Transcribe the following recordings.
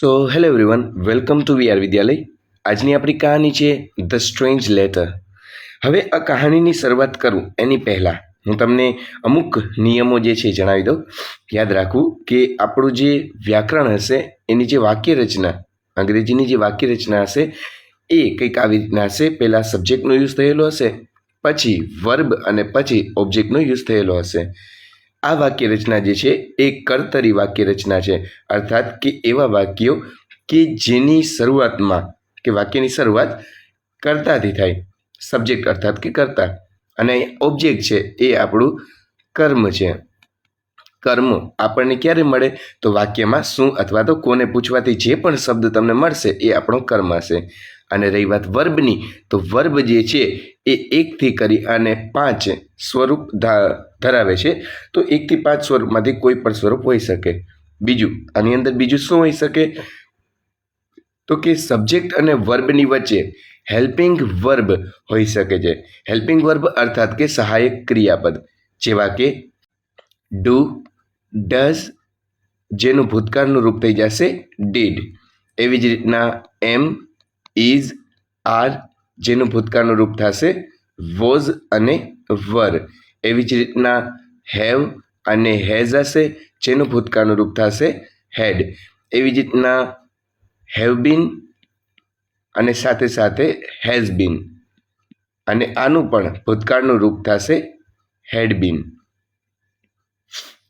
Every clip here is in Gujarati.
So hello everyone welcome to VR Vidyalaya આજની આપણી કહાની છે ધ સ્ટ્રેન્જ લેટર હવે આ કહાનીની શરૂઆત કરું એની પહેલાં. હું તમને અમુક નિયમો જે છે જણાવી દઉં. યાદ રાખવું કે આપણું જે વ્યાકરણ હશે, એની જે વાક્ય રચના, અંગ્રેજીની જે વાક્ય રચના હશે, એ કંઈક આવી રીતના હશે. પહેલાં સબ્જેક્ટનો યુઝ થયેલો હશે, પછી વર્બ અને પછી ઓબ્જેક્ટનો યુઝ થયેલો હશે. આ વાક્ય રચના જે છે, એ કર્તરી વાક્ય રચના છે. અર્થાત કે એવા વાક્યો કે જેની શરૂઆતમાં, કે વાક્યની શરૂઆત કર્તાથી થાય. સબ્જેક્ટ અર્થાત કે કર્તા. અને ઓબ્જેક્ટ છે, એ આપણું કર્મ છે. કર્મ આપણને ક્યારે મળે? તો વાક્યમાં શું અથવા તો કોને પૂછવાથી જે પણ શબ્દ તમને મળશે, એ આપણો કર્મ હશે. અને રહી વાત વર્બની, તો વર્બ જે છે એ એકથી કરી અને પાંચ સ્વરૂપ ધરાવે છે. તો એકથી પાંચ સ્વરૂપમાંથી કોઈ પણ સ્વરૂપ હોઈ શકે. બીજું, આની અંદર બીજું શું હોઈ શકે? તો કે સબ્જેક્ટ અને વર્બની વચ્ચે હેલ્પિંગ વર્બ હોઈ શકે છે. હેલ્પિંગ વર્બ અર્થાત કે સહાયક ક્રિયાપદ, જેવા કે ડુ, ડઝ, જેનું ભૂતકાળનું રૂપ થઈ જશે, ડીડ. એવી જ રીતના એમ ઇઝ આર જેનું ભૂતકાળનું રૂપ થશે વોઝ અને વર એવી જ રીતના હેવ અને હેઝ હશે, જેનું ભૂતકાળનું રૂપ થશે હેડ એવી જ રીતના હેવ બીન અને સાથે સાથે હેઝ બીન અને આનું પણ ભૂતકાળનું રૂપ થશે હેડ બીન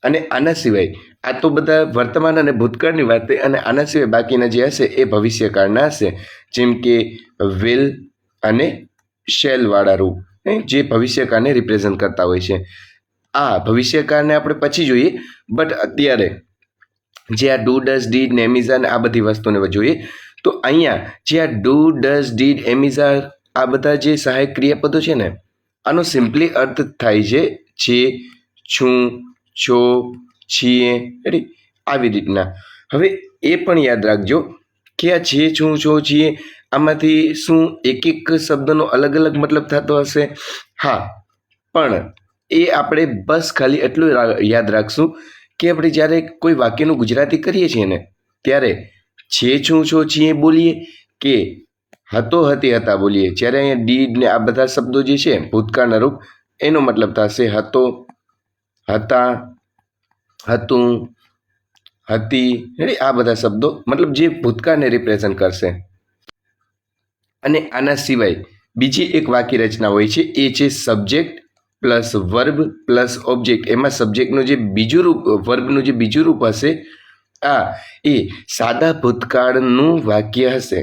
અને આના સિવાય આ તો બધા વર્તમાન અને ભૂતકાળની વાત થઈ અને આના સિવાય બાકીના જે હશે એ ભવિષ્યકાળના હશે. જેમ કે વિલ અને શેલવાળા રૂપ જે ભવિષ્યકાળને રિપ્રેઝન્ટ કરતા હોય છે. આ ભવિષ્યકાળને આપણે પછી જોઈએ બટ અત્યારે જે આ ડુ ડઝ ડીડ ને એમિઝાન આ બધી વસ્તુને જોઈએ, તો અહીંયા જે આ ડુ ડઝ ડીડ એમિઝા આ બધા જે સહાયક ક્રિયાપદો છે ને, આનો સિમ્પલી અર્થ થાય છે જે, છું, છો છીએ. રેડી આવી રીતના. હવે એ પણ યાદ રાખજો કે આ છે છું છો છીએ, આમાંથી શું એક એક શબ્દનો અલગ અલગ મતલબ થતો હશે? હા. પણ એ આપણે બસ ખાલી એટલું યાદ રાખશું કે આપણે જ્યારે કોઈ વાક્યનું ગુજરાતી કરીએ છીએ ને, ત્યારે છે છું છો છીએ બોલીએ કે હતો હતી હતા બોલીએ. જ્યારે અહીંયા ડીડ ને આ બધા શબ્દો જે છે, ભૂતકાળના રૂપ, એનો મતલબ થશે હતો, હતા હતું, હતી હેડી આ બધા શબ્દો, મતલબ જે ભૂતકાળને રિપ્રેઝન્ટ કરશે. અને આના સિવાય બીજી એક વાક્ય રચના હોય છે, એ છે subject plus verb plus object એમાં સબ્જેક્ટનું જે બીજું રૂપ વર્બનું જે બીજું રૂપ હશે, આ એ સાદા ભૂતકાળનું વાક્ય હશે.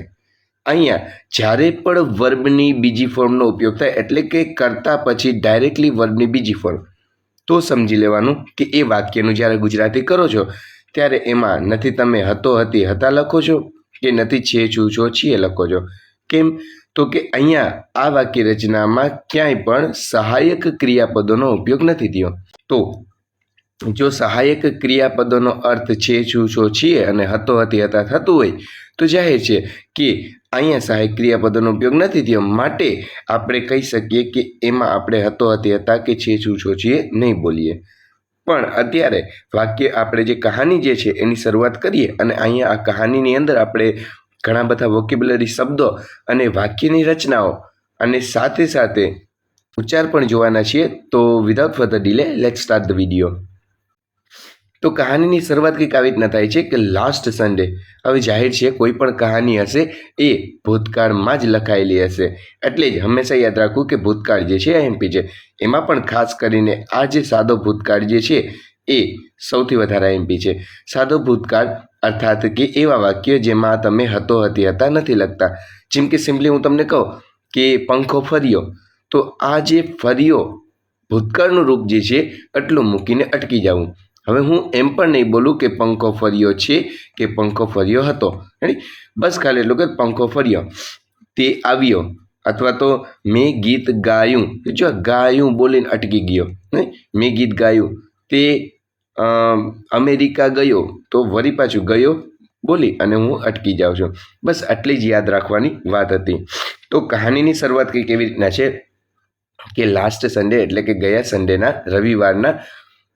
અહીંયા જ્યારે પણ વર્બની બીજી ફોર્મનો ઉપયોગ થાય, એટલે કે કરતા પછી ડાયરેક્ટલી વર્બની બીજી ફોર્મ તો સમજી લેવાનું કે એ વાક્યનું જ્યારે ગુજરાતી કરો છો, ત્યારે એમાં નથી તમે હતો, હતી, હતા લખો છો કે નથી છે, છું, છો છીએ લખો છો. કેમ? તો કે અહીંયા આ વાક્ય રચનામાં ક્યાંય પણ સહાયક ક્રિયાપદોનો ઉપયોગ નથી થયો. તો જો સહાયક ક્રિયાપદોનો અર્થ છે છું છો છીએ અને હતો, હતી હતા થતું હોય, તો જાહેર છે કે અહીંયા સહાયક ક્રિયાપદોનો ઉપયોગ નથી થયો. માટે આપણે કહી શકીએ કે એમાં આપણે હતો, હતી, હતા કે છે છું છો છીએ નહીં બોલીએ. પણ અત્યારે વાક્ય આપણે જે કહાની જે છે એની શરૂઆત કરીએ અને અહીંયા આ કહાનીની અંદર આપણે ઘણા બધા વોકેબ્યુલરી શબ્દો અને વાક્યની રચનાઓ અને સાથે સાથે ઉચ્ચાર પણ જોવાના છીએ. તો without further delay let start the video તો કહાનીની શરૂઆત કંઈક આવી રીતના થાય છે કે લાસ્ટ સન્ડે હવે જાહેર છે કોઈ પણ કહાની હશે એ ભૂતકાળમાં જ લખાયેલી હશે. એટલે જ હંમેશા યાદ રાખવું કે ભૂતકાળ જે છે એમપી છે એમાં પણ ખાસ કરીને આ જે સાદો ભૂતકાળ જે છે એ સૌથી વધારે એમપી છે. સાદો ભૂતકાળ અર્થાત કે એવા વાક્ય જેમાં તમે હતો હતી, હતા નથી લખતા. જેમ કે સિમ્પલી હું તમને કહું કે પંખો ફર્યો, તો આ જે ફર્યો ભૂતકાળનું રૂપ જે છે, એટલું મૂકીને અટકી જવું હવે હું એમ પણ નહીં બોલું કે પંખો ફર્યો છે કે પંખો ફર્યો હતો. રેડી બસ ખાલી એટલું કે પંખો ફર્યો. તે આવ્યો. અથવા તો મેં ગીત ગાયું. જો ગાયું બોલીને અટકી ગયો. મેં ગીત ગાયું. તે અમેરિકા ગયો. તો વળી પાછું ગયો. બોલી અને હું અટકી જાઉં છું. બસ આટલી જ યાદ રાખવાની વાત હતી. તો કહાનીની શરૂઆત કંઈક એવી રીતના છે? કે લાસ્ટ સન્ડે એટલે કે ગયા સન્ડેના રવિવારના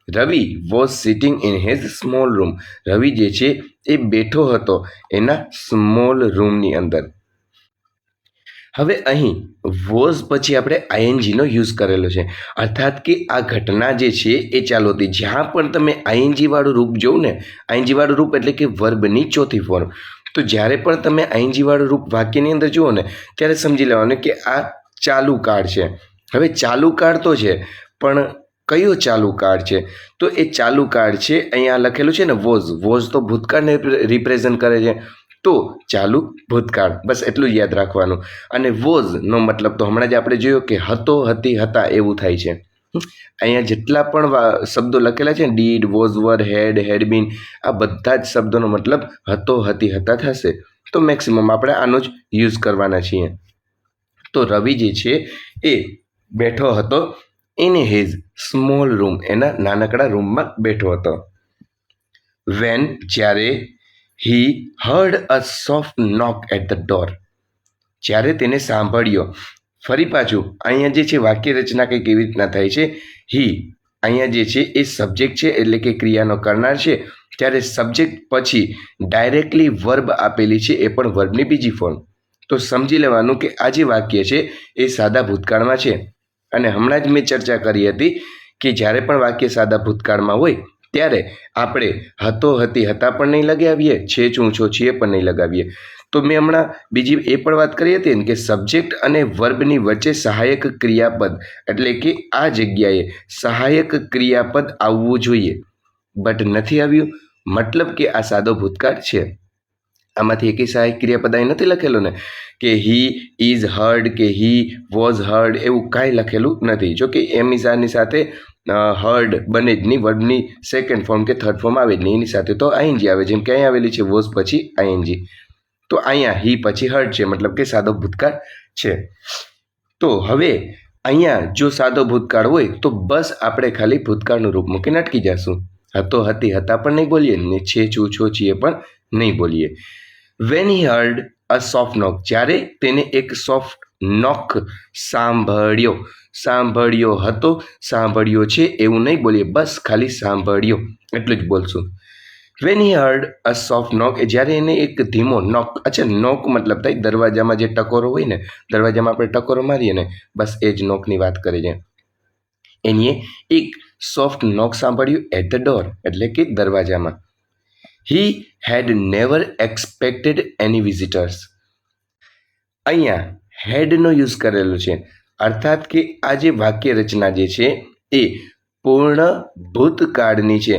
Ravi was sitting in his small room Ravi જે છે એ બેઠો હતો એના સ્મોલ રૂમની અંદર. હવે અહીં વોઝ પછી આપણે આઈએનજીનો યુઝ કરેલો છે. અર્થાત કે આ ઘટના જે છે એ ચાલુ હતી. જ્યાં પણ તમે આઈએનજીવાળું રૂપ જોઉં ને આઈએનજીવાળું રૂપ એટલે કે વર્બની ચોથી ફોર્મ તો જ્યારે પણ તમે આઈએનજીવાળું રૂપ વાક્યની અંદર જુઓ ને, ત્યારે સમજી લેવાનું કે આ ચાલુ કાળ છે. હવે ચાલુ કાળ તો છે, પણ કયો ચાલુ કાર્ડ છે? તો એ ચાલુ કાળ છે, અહીંયા લખેલું છે ને વોઝ વોઝ તો ભૂતકાળને રિપ્રેઝન્ટ કરે છે. તો ચાલુ ભૂતકાળ. બસ એટલું યાદ રાખવાનું. અને વોઝનો મતલબ તો હમણાં જ આપણે જોયો કે હતો, હતી, હતા એવું થાય છે. અહીંયા જેટલા પણ શબ્દો લખેલા છે ડીડ વોઝ વર હેડ હેડબીન આ બધા જ શબ્દોનો મતલબ હતો, હતી, હતા થશે. તો મેક્સિમમ આપણે આનો જ યુઝ કરવાના છીએ. તો રવિ જે છે એ બેઠો હતો. ઇન હિઝ સ્મોલ રૂમ, એના નાનકડા રૂમમાં બેઠો હતો. વેન જ્યારે he heard a soft knock at the door જ્યારે તેને સાંભળ્યો, ફરી પાછું, અહીંયા જે છે વાક્ય રચના કંઈક એવી રીતના થાય છે? હી અહીંયા જે છે, એ સબ્જેક્ટ છે, એટલે કે ક્રિયાનો કરનાર છે. ત્યારે સબ્જેક્ટ પછી ડાયરેક્ટલી વર્બ આપેલી છે, એ પણ વર્બની બીજી ફોર્મ તો સમજી લેવાનું કે આ જે વાક્ય છે, એ સાદા ભૂતકાળમાં છે. અને હમણાં જ મેં ચર્ચા કરી હતી કે જ્યારે પણ વાક્ય સાદા ભૂતકાળમાં હોય, ત્યારે આપણે હતો હતી હતા પણ નહીં લગાવીએ છે છું છો છીએ પણ નહીં લગાવીએ. તો મેં હમણાં બીજી એ પણ વાત કરી હતી ને કે સબ્જેક્ટ અને વર્બની વચ્ચે સહાયક ક્રિયાપદ, એટલે કે આ જગ્યાએ સહાયક ક્રિયાપદ આવવું જોઈએ. બટ નથી આવ્યું? મતલબ કે આ સાદો ભૂતકાળ છે. આમાંથી એકી સહાયક ક્રિયાપદ અહીં નથી લખેલું ને? કે હી ઇઝ હર્ડ કે હી વોઝ હર્ડ એવું કાંઈ લખેલું નથી. જોકે એમ ઇઝાની સાથે હર્ડ બને જ નહીં વર્ડની સેકન્ડ ફોર્મ કે થર્ડ ફોર્મ આવે જ નહીં. એની સાથે તો આઈએનજી આવે, જેમ કે અહીં આવેલી છે વોઝ પછી આઈએનજી તો અહીંયા હી પછી હર્ડ છે, મતલબ કે સાદો ભૂતકાળ છે. તો હવે અહીંયા જો સાદો ભૂતકાળ હોય, તો બસ આપણે ખાલી ભૂતકાળનું રૂપ મૂકીને અટકી જશું. હતો હતી હતા પણ નહીં બોલીએ, ને છે, છું, છો, છીએ પણ નહીં બોલીએ. When he heard a soft knock જ્યારે તેને એક સોફ્ટ નોક સાંભળ્યો સાંભળ્યો હતો, સાંભળ્યો છે, એવું નહીં બોલીએ, બસ ખાલી સાંભળ્યો, એટલું જ બોલશું. When he heard a soft knock જ્યારે એને એક ધીમો નોક અચ્છા નોક મતલબ થાય, દરવાજામાં જે ટકોરો હોય ને, દરવાજામાં આપણે ટકોરો મારીએ ને, બસ એ જ નોકની વાત કરે છે. એનીએ એક સોફ્ટ નોક સાંભળ્યું એટ ધ ડોર એટલે કે દરવાજામાં. He had never expected any visitors અહીંયા હેડનો યુઝ કરેલો છે. અર્થાત કે આ જે વાક્ય રચના જે છે એ પૂર્ણ ભૂતકાળની છે.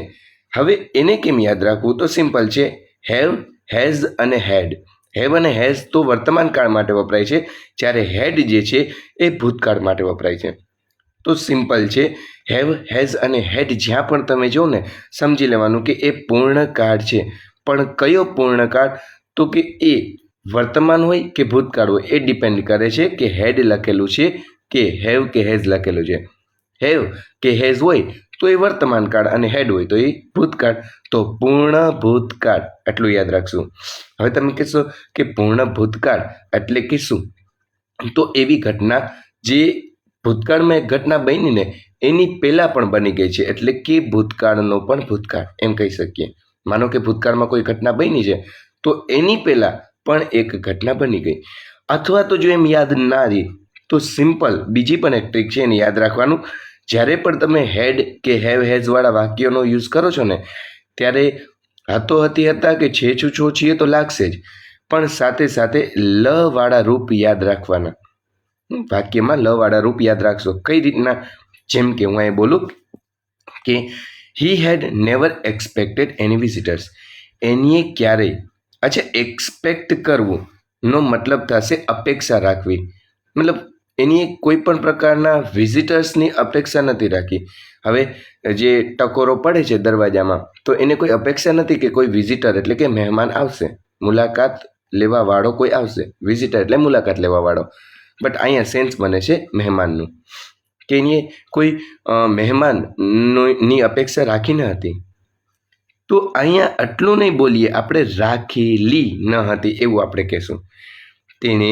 હવે એને કેમ યાદ રાખવું? તો સિમ્પલ છે. હેવ હેઝ અને હેડ હેવ અને હેઝ તો વર્તમાન કાળ માટે વપરાય છે. જ્યારે હેડ જે છે એ ભૂતકાળ માટે વપરાય છે. તો સિમ્પલ છે. હેવ હેઝ અને હેડ જ્યાં પણ તમે જો સમજી લેવાનું કે એ પૂર્ણ કાળ છે. પણ કયો પૂર્ણકાળ તો કે એ વર્તમાન હોય કે ભૂતકાળ હોય, એ ડિપેન્ડ કરે છે કે હેડ લખેલું છે કે હેવ કે હેઝ લખેલું છે. હેવ કે હેઝ હોય તો એ વર્તમાન કાળ અને હેડ હોય તો એ ભૂતકાળ. તો પૂર્ણ ભૂતકાળ એટલું યાદ રાખશું. હવે તમે કહેશો કે પૂર્ણ ભૂતકાળ એટલે કે શું? તો એવી ઘટના જે ભૂતકાળમાં એક ઘટના બની ને એની પહેલાં પણ બની ગઈ છે, એટલે કે ભૂતકાળનો પણ ભૂતકાળ, એમ કહી શકીએ. માનો કે ભૂતકાળમાં કોઈ ઘટના બની છે, તો એની પહેલાં પણ એક ઘટના બની ગઈ. અથવા તો જો એમ યાદ ના રહી, તો સિમ્પલ બીજી પણ એક ટ્રીક છે, એને યાદ રાખવાનું. જ્યારે પણ તમે હેડ કે હેવ હેઝવાળા વાક્યોનો યુઝ કરો છો ને, ત્યારે હતો હતી હતા કે છે છું છો છીએ તો લાગશે જ. પણ સાથે સાથે લ વાળા રૂપ યાદ રાખવાના. વાક્યમાં લ વાળા રૂપ યાદ રાખશો. કઈ રીતના? જેમ કે હું અહીં બોલું કે he had never expected any visitors એનીએ ક્યારેય? અચ્છા એક્સપેક્ટ કરવું. નો મતલબ થશે અપેક્ષા રાખવી. મતલબ એની કોઈ પણ પ્રકારના વિઝિટર્સની અપેક્ષા નથી રાખી. હવે, જે ટકોરો પડે છે દરવાજામાં, તો એને કોઈ અપેક્ષા નથી કે કોઈ વિઝિટર એટલે કે મહેમાન આવશે. મુલાકાત લેવાવાળો કોઈ આવશે. વિઝિટર એટલે મુલાકાત લેવાવાળો. બટ અહીંયા સેન્સ બને છે મહેમાનનું. કે એની કોઈ મહેમાનની અપેક્ષા રાખી ન હતી. તો અહીંયા આટલું નહીં બોલીએ, આપણે રાખેલી ન હતી એવું આપણે કહેશું. તેણે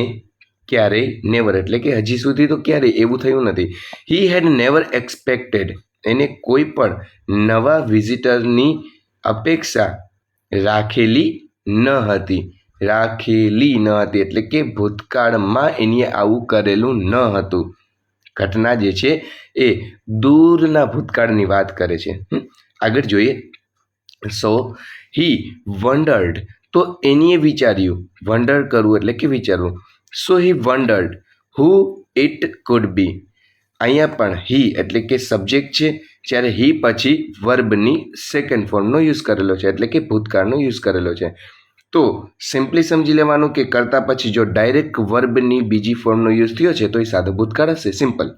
ક્યારેય નેવર એટલે કે હજી સુધી તો ક્યારેય એવું થયું નથી. હી હેડ નેવર એક્સપેક્ટેડ એને કોઈ પણ નવા વિઝિટરની અપેક્ષા રાખેલી ન હતી. રાખેલી ન હતી, એટલે કે ભૂતકાળમાં એની આવું કરેલું ન હતું. ઘટના જે છે એ દૂરના ભૂતકાળની વાત કરે છે. આગળ જોઈએ. સો હી વન્ડર્ડ તો એનીએ વિચાર્યું. વન્ડર કરવું એટલે કે વિચારવું. સો હી વન્ડર્ડ હુ ઇટ કુડ બી અહીંયા પણ હી એટલે કે સબ્જેક્ટ છે. જ્યારે હી પછી વર્બની સેકન્ડ ફોર્મનો યુઝ કરેલો છે. એટલે કે ભૂતકાળનો યુઝ કરેલો છે. તો સિમ્પલી સમજી લેવાનું કે કરતાં પછી જો ડાયરેક્ટ વર્બની બીજી ફોર્મનો યુઝ થયો છે, તો એ સાદો ભૂતકાળ હશે. સિમ્પલ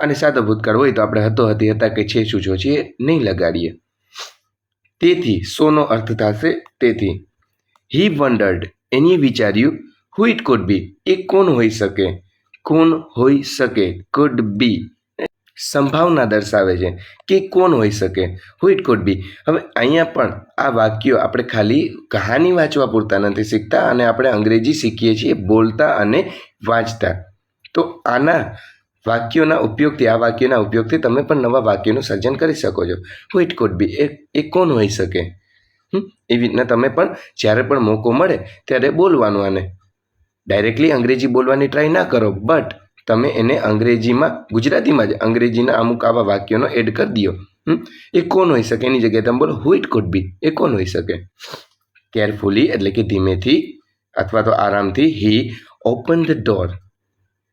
અને સાદો ભૂતકાળ હોય તો આપણે હતો, હતી, હતા કે છે, શું જો છે નહીં લગાડીએ. તેથી સોનો અર્થ થશે તેથી. હી વન્ડર્ડ એની વિચાર્યું હુ ઇટ કુડ બી એ કોણ હોઈ શકે? કોણ હોઈ શકે? કુડ બી સંભાવના દર્શાવે છે કે કોણ હોઈ શકે. હુ ઇટ કુડ બી હવે અહીંયા પણ આ વાક્યો આપણે ખાલી કહાની વાંચવા પૂરતા નથી શીખતા અને આપણે અંગ્રેજી શીખીએ છીએ બોલતા અને વાંચતા. તો આના વાક્યોના ઉપયોગથી, આ વાક્યોના ઉપયોગથી તમે પણ નવા વાક્યોનું સર્જન કરી શકો છો. હુ ઇટ કુડ બી એ એ કોણ હોઈ શકે? એવી રીતના તમે પણ જ્યારે પણ મોકો મળે ત્યારે બોલવાનું આને. ડાયરેક્ટલી અંગ્રેજી બોલવાની ટ્રાય ના કરો બટ તમે એને અંગ્રેજીમાં, ગુજરાતીમાં જ અંગ્રેજીના અમુક આવા વાક્યોનો એડ કરી દો એ કોણ હોઈ શકે? એની જગ્યાએ તમે બોલો હુ કુડ બી એ કોણ હોઈ શકે? કેરફુલી એટલે કે ધીમેથી અથવા તો આરામથી હી ઓપન ધ ડોર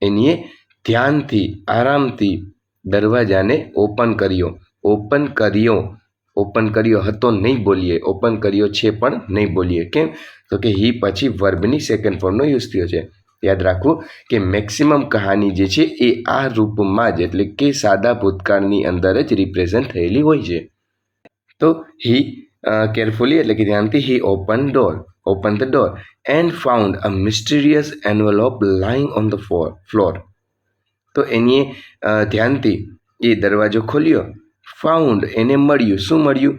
એનીએ ધ્યાનથી, આરામથી દરવાજાને ઓપન કર્યો. ઓપન કર્યો. ઓપન કર્યો હતો નહીં બોલીએ. ઓપન કર્યો છે પણ નહીં બોલીએ. કેમ? તો કે હી પછી વર્બની સેકન્ડ ફોર્મનો યુઝ થયો છે. યાદ રાખવું કે મેક્સિમમ કહાની જે છે એ આ રૂપમાં જ એટલે કે સાદા ભૂતકાળની અંદર જ રિપ્રેઝન્ટ થયેલી હોય છે. તો હી કેરફુલી એટલે કે ધ્યાનથી he open door open the door and found a mysterious envelope lying on the floor તો એની ધ્યાનથી એ દરવાજો ખોલ્યો ફાઉન્ડ એને મળ્યું. શું મળ્યું?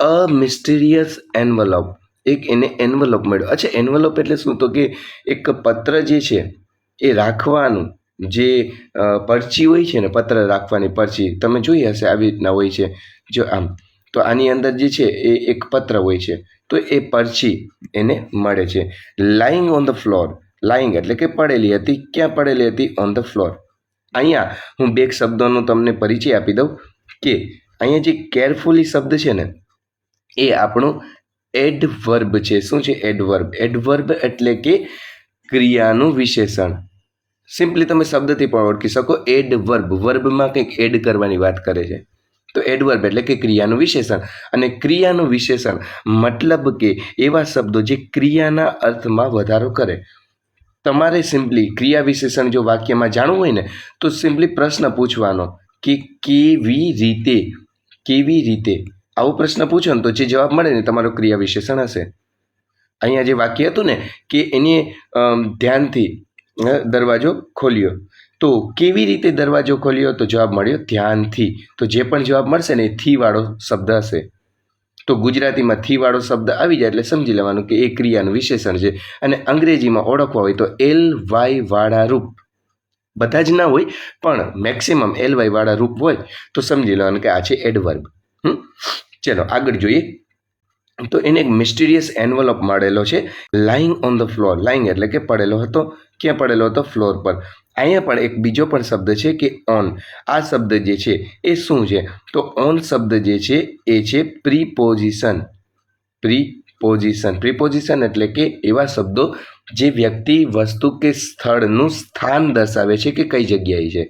અ મિસ્ટીરિયસ એન્વલપ એક એને એન્વલપ મળ્યો. અચ્છા એન્વલપ એટલે શું? તો કે એક પત્ર જે છે, એ રાખવાનું જે પરચી હોય છે ને, પત્ર રાખવાની પરચી, તમે જોઈ હશે આવી રીતના હોય છે. જો આમ, તો આની અંદર જે છે, એ એક પત્ર હોય છે. તો એ પરચી એને મળે છે. Lying on the floor lying એટલે કે પડેલી હતી. ક્યાં પડેલી હતી? ઓન ધ ફ્લોર અહીંયા હું બે શબ્દોનો તમને પરિચય આપી દઉં કે અહીંયા જે કેરફુલી શબ્દ છે ને, એ આપણું એડવર્બ છે. શું છે એડવર્બ? એડવર્બ એટલે કે ક્રિયાનું વિશેષણ. સિમ્પલી તમે શબ્દથી પણ ઓળખી શકો. એડવર્બ, વર્બમાં કંઈક એડ કરવાની વાત કરે છે. તો એડવર્બ એટલે કે ક્રિયાનું વિશેષણ. અને ક્રિયાનું વિશેષણ મતલબ કે એવા શબ્દો જે ક્રિયાના અર્થમાં વધારો કરે. તમારે સિમ્પલી ક્રિયા વિશેષણ જો વાક્યમાં જાણવું હોય ને, તો સિમ્પલી પ્રશ્ન પૂછવાનો કે કેવી રીતે કેવી રીતે આવો પ્રશ્ન પૂછો ને તો જે જવાબ મળે ને તમારો ક્રિયા વિશેષણ હશે. અહીંયા જે વાક્ય હતું ને કે એની ધ્યાનથી દરવાજો ખોલ્યો. તો કેવી રીતે દરવાજો ખોલ્યો? તો જવાબ મળ્યો, ધ્યાનથી. તો જે પણ જવાબ મળશે ને એ થી વાળો શબ્દ હશે. તો ગુજરાતીમાં થી વાળો શબ્દ આવી જાય એટલે સમજી લેવાનું કે એ ક્રિયાનું વિશેષણ છે. અને અંગ્રેજીમાં ઓળખવા હોય તો એલ વાય વાળા રૂપ. બધા જ ના હોય, પણ મેક્સિમમ એલ વાય વાળા રૂપ હોય તો સમજી લેવાનું કે આ છે એડવર્બ હમ? ચલો આગળ જોઈએ. તો એને એક મિસ્ટીરિયસ એન્વલપ મળેલો છે lying on the floor lying એટલે કે પડેલો હતો, ક્યાં પડેલો હતો? ફ્લોર પર. અહીંયા પણ એક બીજો પણ શબ્દ છે કે ઓન આ શબ્દ જે છે એ શું છે? તો ઓન શબ્દ જે છે એ છે પ્રીપોઝિશન પ્રીપોઝિશન પ્રીપોઝિશન એટલે કે એવા શબ્દો જે વ્યક્તિ, વસ્તુ કે સ્થળનું સ્થાન દર્શાવે છે કે કઈ જગ્યાએ છે.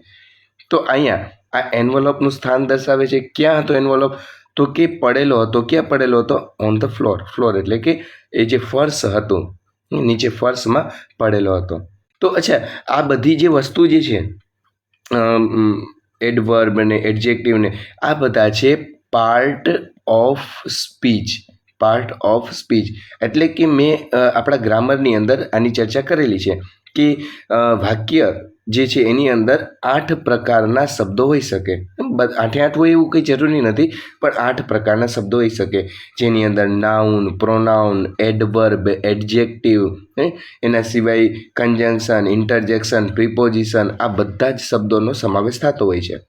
તો અહીંયા આ એન્વલોપનું સ્થાન દર્શાવે છે. ક્યાં હતો એન્વલોપ તો કે પડેલો હતો, ક્યાં પડેલો હતો? ઓન ધ ફ્લોર ફ્લોર એટલે કે એ જે ફર્શ હતું નીચે ફર્શમાં પડેલો હતો. તો અચ્છા, આ બધી જે વસ્તુ જે છે એડવર્બ ને એડજેક્ટિવ ને, આ બધા છે part of speech part of speech એટલે કે મેં આપણા ગ્રામરની અંદર આની ચર્ચા કરેલી છે કે વાક્ય જે છે એની અંદર આઠ પ્રકારના શબ્દો હોઈ શકે. આઠે આઠ હોય એવું કંઈ જરૂરી નથી, પણ આઠ પ્રકારના શબ્દો હોઈ શકે. જેની અંદર નાઉન પ્રોનાઉન એડવર્બ એડજેક્ટિવ એના સિવાય કન્જંક્શન ઇન્ટરજેક્શન પ્રિપોઝિશન આ બધા જ શબ્દોનો સમાવેશ થતો હોય છે.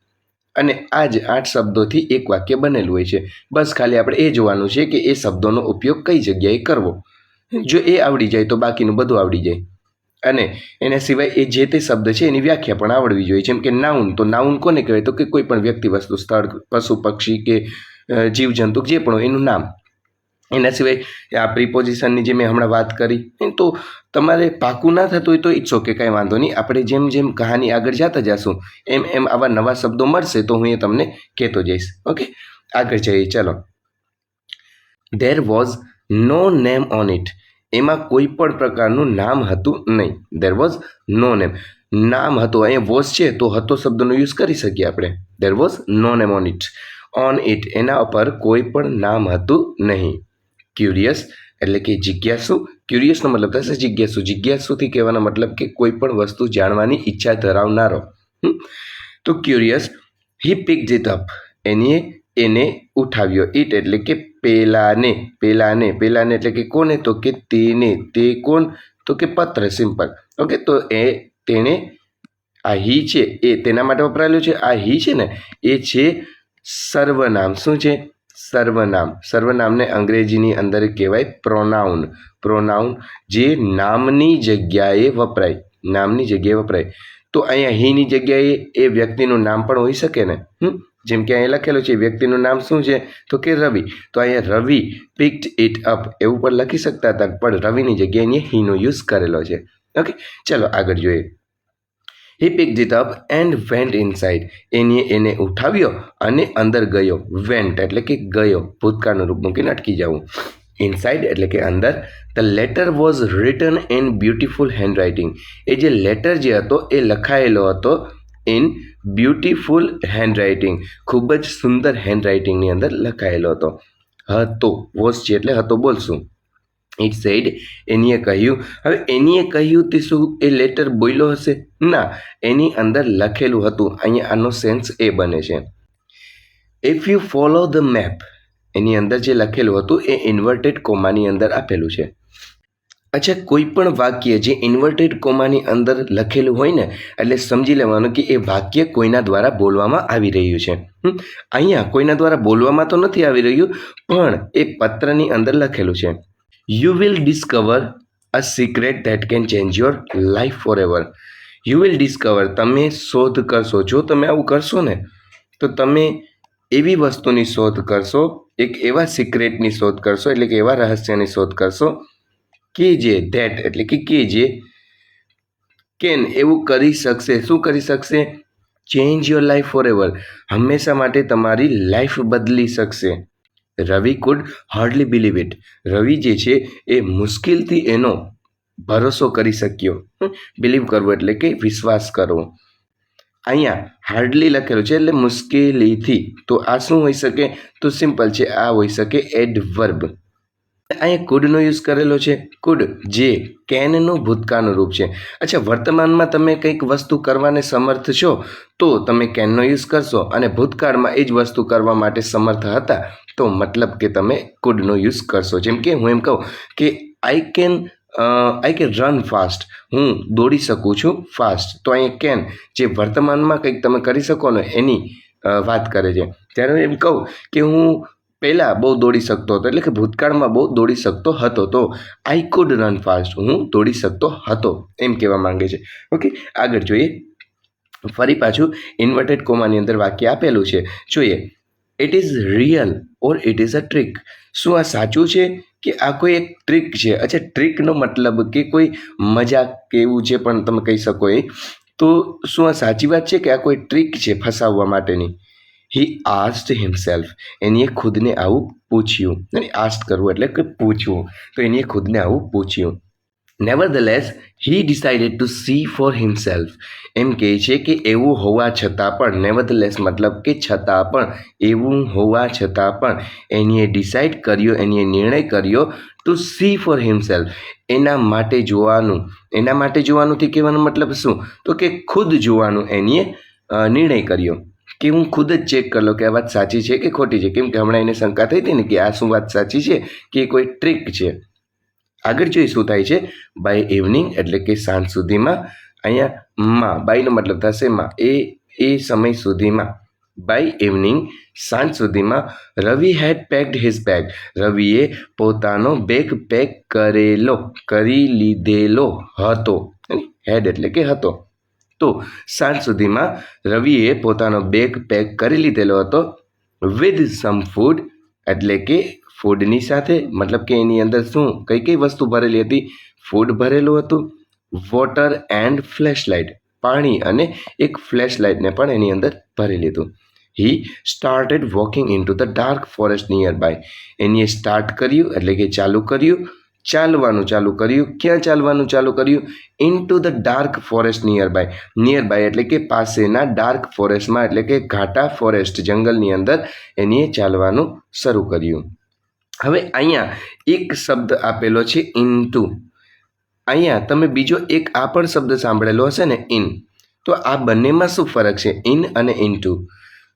અને આ જ આઠ શબ્દોથી એક વાક્ય બનેલું હોય છે. બસ ખાલી આપણે એ જોવાનું છે કે એ શબ્દોનો ઉપયોગ કઈ જગ્યાએ કરવો. જો એ આવડી જાય તો બાકીનું બધું આવડી જાય. અને એના સિવાય એ જે તે શબ્દ છે એની વ્યાખ્યા પણ આવડવી જોઈએ. જેમ કે નાઉન તો નાઉન કોને કહેવાય? તો કે કોઈ પણ વ્યક્તિ, વસ્તુ, સ્થળ, પશુ, પક્ષી કે જીવજંતુ, જે પણ હોય એનું નામ. એના સિવાય આ પ્રિપોઝિશનની જે મેં હમણાં વાત કરી તો તમારે પાકું ના થતું હોય તો ઇટ્સ ઓકે કાંઈ વાંધો નહીં. આપણે જેમ જેમ કહાની આગળ જતા જશું, એમ એમ આવા નવા શબ્દો મળશે તો હું એ તમને કહેતો જઈશ. ઓકે? આગળ જઈએ, ચલો. There was no name on it એમાં કોઈ પણ પ્રકારનું નામ હતું નહીં. દેર વોઝ નો નેમ નામ હતું, અહીંયા વોઝ છે, તો હતો શબ્દનો યુઝ કરી શકીએ આપણે. There was no name on it on it એના ઉપર કોઈ પણ નામ હતું નહીં. ક્યુરિયસ એટલે કે જિજ્ઞાસુ. ક્યુરિયસનો મતલબ થશે જિજ્ઞાસુ. જિજ્ઞાસુથી કહેવાનો મતલબ કે કોઈ પણ વસ્તુ જાણવાની ઈચ્છા ધરાવનારો? તો ક્યુરિયસ હી પિક જીત અપ એની, એને ઉઠાવ્યો. ઇટ એટલે કે પેલાને પેલાને પેલાને એટલે કે કોને? તો કે તેને, તે કોણ? તો કે પત્ર, સિમ્પલ. ઓકે, તો એ તેણે આ હી છે, એ તેના માટે વપરાયેલું છે. આ હી છે ને, એ છે સર્વનામ. શું છે? સર્વનામ. સર્વનામને અંગ્રેજીની અંદર કહેવાય પ્રોનાઉન પ્રોનાઉન જે નામની જગ્યાએ વપરાય. નામની જગ્યાએ વપરાય. તો અહીંયા હીની જગ્યાએ એ વ્યક્તિનું નામ પણ હોઈ શકે ને? જેમ કે અહીંયા લખેલું છે વ્યક્તિનું નામ શું છે? તો કે રવિ. તો અહીંયા રવિ પિક્ડ ઇટ અપ એવું પણ લખી શકતા હતા, પણ રવિની જગ્યાએ અહીંયા હીનો યુઝ કરેલો છે. ઓકે ચલો આગળ જોઈએ. He picked it up and went inside એની, એને ઉઠાવ્યો અને અંદર ગયો. વેન્ટ એટલે કે ગયો. ભૂતકાળનું રૂપ મૂકીને અટકી જવું. ઇનસાઇડ એટલે કે અંદર. The letter was written in beautiful handwriting એ જે લેટર જે હતો, એ લખાયેલો હતો ઇન બ્યુટિફુલ હેન્ડરાઇટિંગ, ખૂબ જ સુંદર હેન્ડરાઇટિંગની અંદર લખાયેલો હતો. હતો વોઝ છે એટલે હતો બોલશું. ઇટ સેડ એનીએ કહ્યું. હવે એનીએ કહ્યું તે શું? એ લેટર બોલ્યો હશે? ના, એની અંદર લખેલું હતું. અહીંયા આનો સેન્સ એ બને છે. If you follow the map એની અંદર જે લખેલું હતું, એ ઇન્વર્ટેડ કોમાની અંદર આપેલું છે. અચ્છા, કોઈ પણ વાક્ય જે ઇન્વર્ટેડ કોમાની અંદર લખેલું હોય ને, એટલે સમજી લેવાનું કે એ વાક્ય કોઈના દ્વારા બોલવામાં આવી રહ્યું છે? અહીંયા કોઈના દ્વારા બોલવામાં તો નથી આવી રહ્યું, પણ એ પત્રની અંદર લખેલું છે. You will discover a secret that can change your life forever you will discover તમે શોધ કરશો. જો તમે આવું કરશો ને, તો તમે એવી વસ્તુની શોધ કરશો, એક એવા સિક્રેટની શોધ કરશો, એટલે કે એવા રહસ્યની શોધ કરશો કે જે ધેટ એટલે કે કે જે કેન એવું કરી શકશે. શું કરી શકશે? Change your life forever હંમેશા માટે તમારી લાઈફ બદલી શકશે. Ravi could hardly believe it Ravi જે છે એ મુશ્કેલથી એનો ભરોસો કરી શક્યો. બિલીવ કરવો એટલે કે વિશ્વાસ કરવો. અહીંયા હાર્ડલી લખેલું છે એટલે મુશ્કેલીથી. તો આ શું હોઈ શકે? તો સિમ્પલ છે, આ હોઈ શકે એડવર્બ અહીંયા કુડનો યુઝ કરેલો છે. કુડ જે કેનનું ભૂતકાળનું રૂપ છે. અચ્છા, વર્તમાનમાં તમે કંઈક વસ્તુ કરવાને સમર્થ છો, તો તમે કેનનો યુઝ કરશો અને ભૂતકાળમાં એ જ વસ્તુ કરવા માટે સમર્થ હતા, તો મતલબ કે તમે કુડનો યુઝ કરશો. જેમ કે હું એમ કહું કે I can I can run fast હું દોડી શકું છું ફાસ્ટ તો અહીંયા કેન જે વર્તમાનમાં કંઈક તમે કરી શકો ને એની વાત કરે છે. ત્યારે હું એમ કહું કે હું પહેલાં બહુ દોડી શકતો હતો, એટલે કે ભૂતકાળમાં બહુ દોડી શકતો હતો. તો આઈ કુડ રન ફાસ્ટ હું દોડી શકતો હતો, એમ કહેવા માંગે છે. ઓકે આગળ જોઈએ. ફરી પાછું ઇન્વર્ટેડ કોમાની અંદર વાક્ય આપેલું છે. જોઈએ. It is real or it is a trick શું આ સાચું છે કે આ કોઈ એક ટ્રીક છે? અચ્છા ટ્રીકનો મતલબ કે કોઈ મજાક કે એવું જે પણ તમે કહી શકો એ. તો શું આ સાચી વાત છે કે આ કોઈ ટ્રીક છે ફસાવવા માટેની? હી આસ્ટ હિમસેલ્ફ એનીએ ખુદને આવું પૂછ્યું. અને આસ્ટ કરવું એટલે કે પૂછવું. તો એનીએ ખુદને આવું પૂછ્યું. Nevertheless he decided to see for himself એમ કહે છે કે એવું હોવા છતાં પણ નેવર ધ લેસ મતલબ કે છતાં પણ, એવું હોવા છતાં પણ, એનીએ ડિસાઇડ કર્યો, એનીએ નિર્ણય કર્યો ટુ સી ફોર હિમસેલ્ફ એના માટે જોવાનું. એના માટે જોવાનુંથી કહેવાનો મતલબ શું? તો કે ખુદ જોવાનું એનીએ નિર્ણય કર્યો. કે હું ખુદ જ ચેક કરી લઉં કે આ વાત સાચી છે કે ખોટી છે? કેમ કે હમણાં એને શંકા થઈ હતી ને કે આ શું વાત સાચી છે કે કોઈ ટ્રીક છે? આગળ જોઈએ શું થાય છે? બાય ઇવનિંગ એટલે કે સાંજ સુધીમાં, અહીંયા માં બાયનો મતલબ થશે માં. એ એ સમય સુધીમાં. બાય ઇવનિંગ સાંજ સુધીમાં, Ravi had packed his bag રવિએ પોતાનો બેગ પેક કરેલો, કરી લીધેલો હતો. હેડ એટલે કે હતો. તો સાંજ સુધીમાં રવિએ પોતાનો બેગ પેક કરી લીધેલો હતો વિથ સમ ફૂડ એટલે કે ફૂડની સાથે, મતલબ કે એની અંદર શું, કઈ કઈ વસ્તુ ભરેલી હતી? ફૂડ ભરેલું હતું વોટર એન્ડ ફ્લેશ લાઇટ પાણી અને એક ફ્લેશ લાઇટને પણ એની અંદર ભરી લીધું he started walking into the dark forest nearby એનીએ start કર્યું, એટલે કે ચાલુ કર્યું ચાલવાનું ચાલુ કર્યું? ક્યાં ચાલવાનું ચાલુ કર્યું? Into the dark forest nearby nearby એટલે કે પાસેના ડાર્ક ફોરેસ્ટમાં એટલે કે ઘાટા ફોરેસ્ટ જંગલની અંદર એનીએ ચાલવાનું શરૂ કર્યું. હવે અહીંયા એક શબ્દ આપેલો છે ઇન ટુ અહીંયા તમે બીજો એક આ પણ શબ્દ સાંભળેલો હશે ને ઇન તો આ બંનેમાં શું ફરક છે? ઇન અને ઇનટુ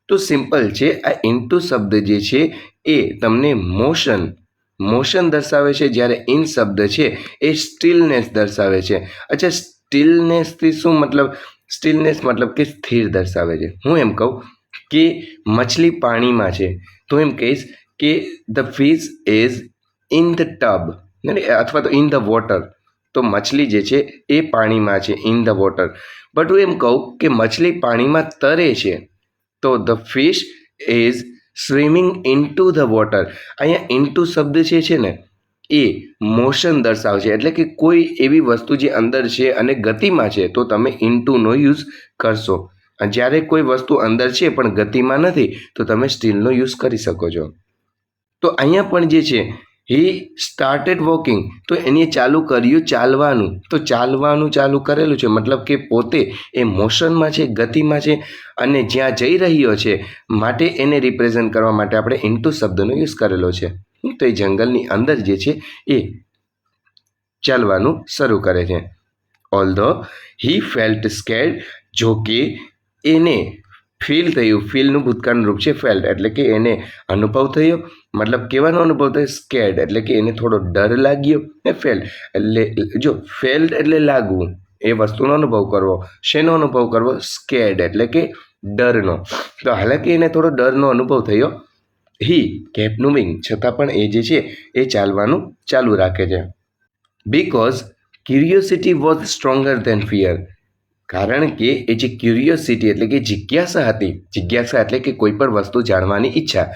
તો સિમ્પલ છે, આ ઇનટુ શબ્દ જે છે એ તમને મોશન મોશન દર્શાવે છે, જ્યારે ઇન શબ્દ છે, એ સ્ટીલનેસ દર્શાવે છે. અચ્છા સ્ટીલનેસથી શું મતલબ? સ્ટીલનેસ મતલબ કે સ્થિર દર્શાવે છે. હું એમ કહું કે મછલી પાણીમાં છે. તો એમ કહીશ કે the fish is in the tub અથવા તો ઇન ધ વોટર તો મછલી જે છે, એ પાણીમાં છે ઇન ધ વોટર બટ હું એમ કહું કે મછલી પાણીમાં તરે છે. તો the fish is swimming into the water અહીંયા ઇનટુ શબ્દ જે છે ને, એ મોશન દર્શાવશે એટલે કે કોઈ એવી વસ્તુ જે અંદર છે અને ગતિમાં છે, તો તમે ઇનટુનો યુઝ કરશો. જ્યારે કોઈ વસ્તુ અંદર છે પણ ગતિમાં નથી, તો તમે સ્ટીલનો યુઝ કરી શકો છો. તો અહીંયા પણ જે છે હી સ્ટાર્ટેડ વોકિંગ તો એને ચાલુ કર્યું ચાલવાનું. તો ચાલવાનું ચાલુ કરેલું છે. મતલબ કે પોતે એ મોશનમાં છે, ગતિમાં છે અને જ્યાં જઈ રહ્યો છે, માટે એને રિપ્રેઝન્ટ કરવા માટે આપણે ઇન્ટુ શબ્દનો યુઝ કરેલો છે. તો એ જંગલની અંદર જે છે એ ચાલવાનું શરૂ કરે છે. All the he felt scared જો કે એને ફીલ થયું ફીલનું ભૂતકાળનું રૂપ છે ફેલ્ટ એટલે કે એને અનુભવ થયો, મતલબ કેવાનો અનુભવ થયો? સ્કેડ એટલે કે એને થોડો ડર લાગ્યો ને ફેલ્ટ એટલે જો ફેલ્ડ એટલે લાગવું, એ વસ્તુનો અનુભવ કરવો. શેનો અનુભવ કરવો? સ્કેડ એટલે કે ડરનો. તો હાલાકી એને થોડો ડરનો અનુભવ થયો. હી કેપનું વિંગ છતાં પણ એ જે છે, એ ચાલવાનું ચાલુ રાખે છે. Because curiosity was stronger than fear કારણ કે એ જે ક્યુરિયોસિટી એટલે કે જિજ્ઞાસા હતી, જિજ્ઞાસા એટલે કે કોઈ પણ વસ્તુ જાણવાની ઈચ્છા.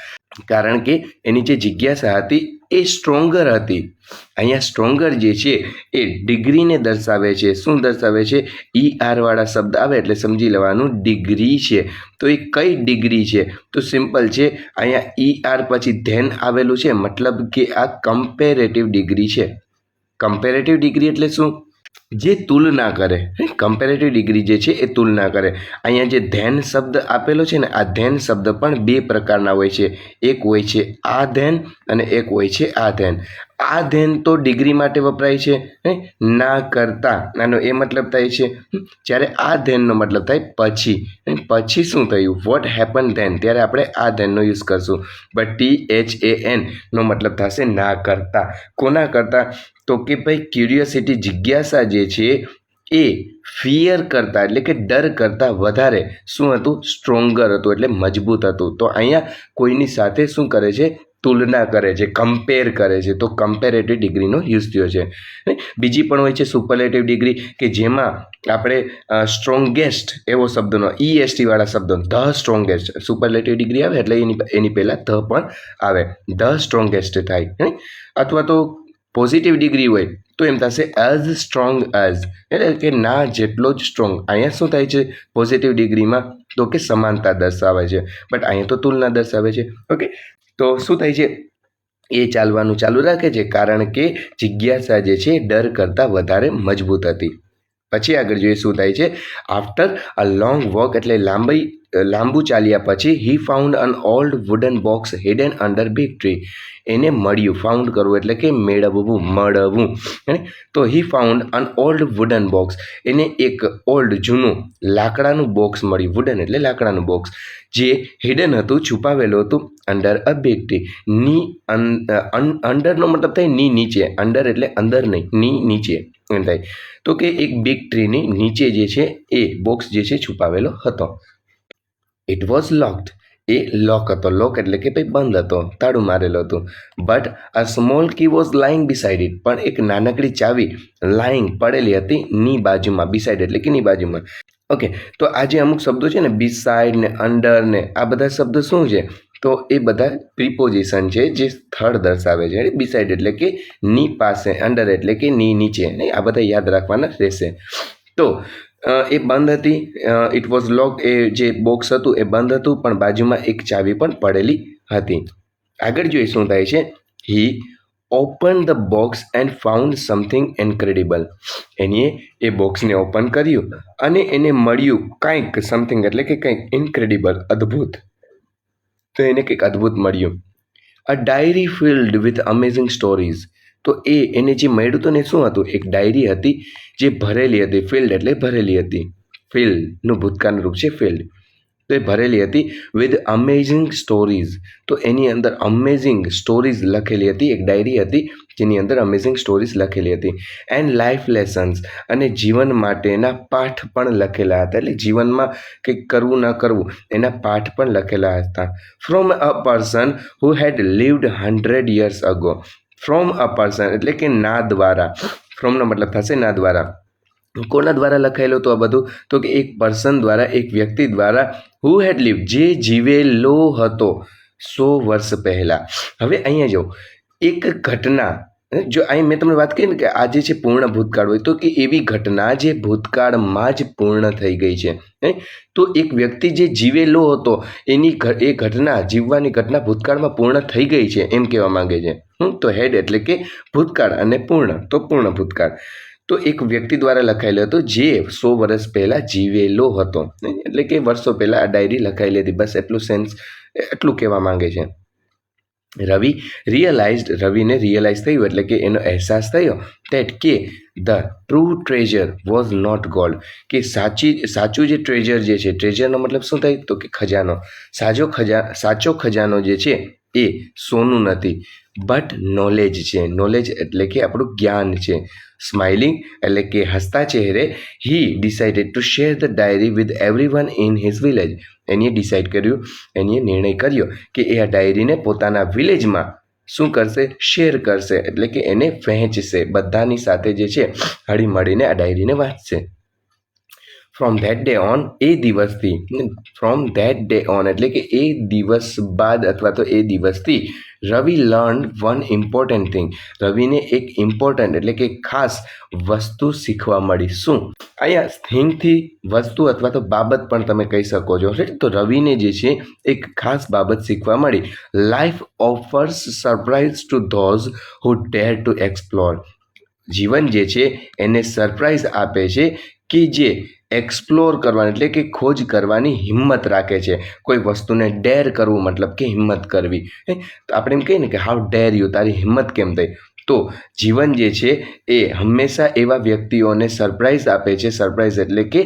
કારણ કે એની જે જિજ્ઞાસા હતી એ સ્ટ્રોંગર હતી. અહીંયા સ્ટ્રોંગર જે છે એ ડિગ્રીને દર્શાવે છે. શું દર્શાવે છે? ઈ આરવાળા શબ્દ આવે એટલે સમજી લેવાનું ડિગ્રી છે. તો એ કઈ ડિગ્રી છે? તો સિમ્પલ છે, અહીંયા ઈ આર પછી ધેન આવેલું છે, મતલબ કે આ કમ્પેરેટિવ ડિગ્રી છે. કમ્પેરેટિવ ડિગ્રી એટલે શું? જે તુલના કરે કમ્પેરેટિવ ડિગ્રી જે છે એ તુલના કરે. અહીંયા જે ધ્યાન શબ્દ આપેલો છે ને, આ ધ્યાન શબ્દ પણ બે પ્રકારના હોય છે. એક હોય છે આ ધ્યાન અને એક હોય છે આ ધ્યાન આ ધેન તો ડિગ્રી માટે વપરાય છે ના કરતા. આનો એ મતલબ થાય છે જ્યારે આ ધેનનો મતલબ થાય પછી પછી શું થયું? વોટ હેપન ધેન ત્યારે આપણે આ ધેનનો યુઝ કરશું. બટ ટી એચ એ એનનો મતલબ થશે ના કરતા. કોના કરતા? તો કે ભાઈ ક્યુરિયોસિટી જિજ્ઞાસા જે છે, એ ફિયર કરતાં, એટલે કે ડર કરતાં વધારે. શું હતું? સ્ટ્રોંગર હતું, એટલે મજબૂત હતું. તો અહીંયા કોઈની સાથે શું કરે છે? તુલના કરે છે કમ્પેર કરે છે, તો કમ્પેરેટિવ ડિગ્રીનો યુઝ થયો છે. બીજી પણ હોય છે સુપરલેટિવ ડિગ્રી કે જેમાં આપણે સ્ટ્રોંગેસ્ટ એવો શબ્દનો ઈ વાળા શબ્દો ધ સ્ટ્રોંગેસ્ટ સુપરલેટિવ ડિગ્રી આવે એટલે એની એની પહેલાં ધ પણ આવે. ધ સ્ટ્રોંગેસ્ટ થાય. અથવા તો પોઝિટિવ ડિગ્રી હોય, તો એમ થશે એઝ સ્ટ્રોંગ એઝ એટલે કે ના જેટલો જ સ્ટ્રોંગ અહીંયા શું થાય છે? પોઝિટિવ ડિગ્રીમાં તો કે સમાનતા દર્શાવે છે. બટ અહીંયા તો તુલના દર્શાવે છે. ઓકે તો શું થાય છે? એ ચાલવાનું ચાલુ રાખે છે કારણ કે જિજ્ઞાસા જે છે ડર કરતાં વધારે મજબૂત હતી. પછી આગળ જોઈએ શું થાય છે? આફ્ટર અ લોંગ વોક એટલે લાંબી લાંબુ ચાલ્યા પછી he found an old wooden box hidden under big tree એને મળ્યું ફાઉન્ડ કરવું એટલે કે મેળવવું, મળવું. હે તો he found an old wooden box એને એક ઓલ્ડ જૂનું લાકડાનું બોક્સ મળ્યું વુડન એટલે લાકડાનું બોક્સ જે હિડન હતું, છુપાવેલું હતું અંડર અ બિગ ટ્રી ની અંડરનો મતલબ થાયની નીચે. અંડર એટલે અંદર નહીં, ની નીચે એમ થાય. તો કે એક બિગ ટ્રીની નીચે જે છે, એ બોક્સ જે છે, છુપાવેલો હતો. ઇટ વોઝ લોકડ એ લોક હતો. લોક એટલે કે ભાઈ બંધ હતો. તાળું મારેલું હતું. But a small key was lying beside it પણ એક નાનકડી ચાવી લાઈંગ પડેલી હતી ની બાજુમાં. બિસાઇડ એટલે કે ની બાજુમાં. ઓકે તો આ જે અમુક શબ્દો છે ને બિસાઇડ ને અંડર ને, આ બધા શબ્દો શું છે? તો એ બધા પ્રિપોઝિશન છે જે સ્થળ દર્શાવે છે. બિસાઇડ એટલે કે ની પાસે. અંડર એટલે કે ની નીચે. આ બધા યાદ રાખવાના રહેશે. તો એ બંધ હતી. ઇટ વોઝ લોક એ જે બોક્સ હતું એ બંધ હતું, પણ બાજુમાં એક ચાવી પણ પડેલી હતી. આગળ જોઈએ શું થાય છે. He open the box and found something incredible એનીએ એ બોક્સને ઓપન કર્યું અને એને મળ્યું કંઈક સમથિંગ એટલે કે કંઈક ઇનક્રેડિબલ અદ્ભુત. તો એને કંઈક અદ્ભુત મળ્યું. A diary filled with amazing stories તો એ એને જે મળ્યું હતું ને શું હતું? એક ડાયરી હતી જે ભરેલી હતી ફિલ્ડ એટલે ભરેલી હતી. ફિલ્ડનું ભૂતકાળનું રૂપ છે ફિલ્ડ તો એ ભરેલી હતી વિથ અમેઝિંગ સ્ટોરીઝ તો એની અંદર અમેઝિંગ સ્ટોરીઝ લખેલી હતી, એક ડાયરી હતી જેની અંદર અમેઝિંગ સ્ટોરીઝ લખેલી હતી. એન્ડ લાઈફ લેસન્સ અને જીવન માટેના પાઠ પણ લખેલા હતા. એટલે જીવનમાં કંઈક કરવું ન કરવું, એના પાઠ પણ લખેલા હતા. From a person who had lived hundred years ago from a person એટલે કે ના દ્વારા. ફ્રોમનો મતલબ થશે ના દ્વારા. કોના દ્વારા લખાયેલું હતું આ બધું? તો કે એક પર્સન દ્વારા, એક વ્યક્તિ દ્વારા. હુ હેડ લીવ જે જીવેલો હતો સો વર્ષ પહેલાં. હવે અહીંયા જો, એક ઘટના જો અહીં મેં તમને વાત કરી ને કે આજે છે પૂર્ણ ભૂતકાળ હોય, તો કે એવી ઘટના જે ભૂતકાળમાં જ પૂર્ણ થઈ ગઈ છે. હે, તો એક વ્યક્તિ જે જીવેલો હતો, એની એ ઘટના, જીવવાની ઘટના ભૂતકાળમાં પૂર્ણ થઈ ગઈ છે, એમ કહેવા માગે છે. તો હેડ એટલે કે ભૂતકાળ અને પૂર્ણ, તો પૂર્ણ ભૂતકાળ. તો એક વ્યક્તિ દ્વારા લખાયેલો હતો, જે સો વર્ષ પહેલાં જીવેલો હતો. એટલે કે વર્ષો પહેલાં આ ડાયરી લખાયેલી હતી. બસ એટલું સેન્સ એટલું કહેવા માંગે છે. રવિ રિયલાઇઝડ રવિને રિયલાઇઝ થયું એટલે કે એનો અહેસાસ થયો દેટ કે the true treasure was not gold કે સાચી, સાચું જે ટ્રેઝર જે છે ટ્રેઝરનો મતલબ શું થાય? તો કે ખજાનો. સાચો ખજા, સાચો ખજાનો જે છે એ સોનું નથી. બટ નોલેજ છે. નોલેજ એટલે કે આપણું જ્ઞાન છે. સ્માઇલિંગ એટલે કે હસતા ચહેરે he decided to share the diary with everyone in his village એનીએ decide કર્યું. એનીએ નિર્ણય કર્યો કે એ આ ડાયરીને પોતાના વિલેજમાં શું કરશે? શેર કરશે. એટલે કે એને વહેંચશે. બધાની સાથે જે છે હળી મળીને આ ડાયરીને વાંચશે. ફ્રોમ ધેટ ડે ઓન એ દિવસથી ફ્રોમ ધેટ ડે ઓન એટલે કે એ દિવસ બાદ અથવા તો એ દિવસથી, Ravi learn one important thing રવિને એક ઇમ્પોર્ટન્ટ એટલે કે ખાસ વસ્તુ શીખવા મળી. શું? અહીંયા થિંગથી વસ્તુ અથવા તો બાબત પણ તમે કહી શકો છો? તો રવિને જે છે, એક ખાસ બાબત શીખવા મળી. Life offers surprise to those who dare to explore જીવન જે છે, એને સરપ્રાઇઝ આપે છે કે જે એક્સપ્લોર કરવાની, એટલે કે ખોજ કરવાની હિંમત રાખે છે. કોઈ વસ્તુને ડેર કરવું, મતલબ કે હિંમત કરવી. આપણે એમ કહીએ ને કે હાઉ ડેર યુ તારી હિંમત કેમ થઈ? તો જીવન જે છે એ હંમેશા એવા વ્યક્તિઓને સરપ્રાઇઝ આપે છે. સરપ્રાઇઝ એટલે કે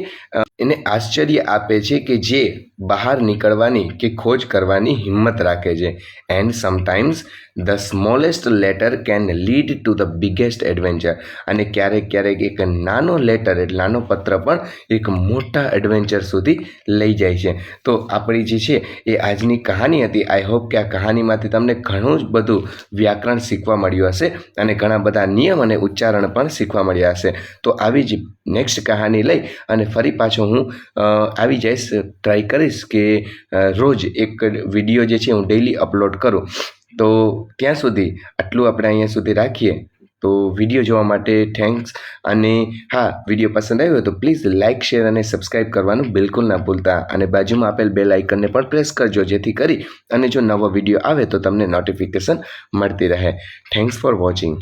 એને આશ્ચર્ય આપે છે કે જે બહાર નીકળવાની કે ખોજ કરવાની હિંમત રાખે છે. And sometimes the smallest letter can lead to the biggest adventure અને ક્યારેક ક્યારેક એક નાનો લેટર એટલે નાનો પત્ર પણ એક મોટા એડવેન્ચર સુધી લઈ જાય છે. તો આપણી જે છે એ આજની કહાની હતી. આઈ હોપ કે આ કહાનીમાંથી તમને ઘણું જ બધું વ્યાકરણ શીખવા મળ્યું હશે. અને ઘણા બધા નિયમ અને ઉચ્ચારણ પણ શીખવા મળ્યા હશે. તો આવી જ નેક્સ્ટ કહાની લઈ અને ફરી પાછો હું આવી જઈશ ટ્રાય કરીશ કે રોજ એક વીડિયો જે છે હું ડેઈલી અપલોડ કરું. તો ત્યાં સુધી આટલું આપણે અહીંયા સુધી રાખીએ. તો વીડિયો જોવા માટે થેન્ક્સ અને હા વીડિયો પસંદ આવ્યો તો પ્લીઝ લાઇક શેર અને સબસ્ક્રાઇબ કરવાનું બિલકુલ ના ભૂલતા. અને બાજુમાં આપેલ બે લાઇકનને પણ પ્રેસ કરજો, જેથી કરી અને જો નવો વીડિયો આવે તો તમને નોટિફિકેશન મળતી રહે. Thanks for watching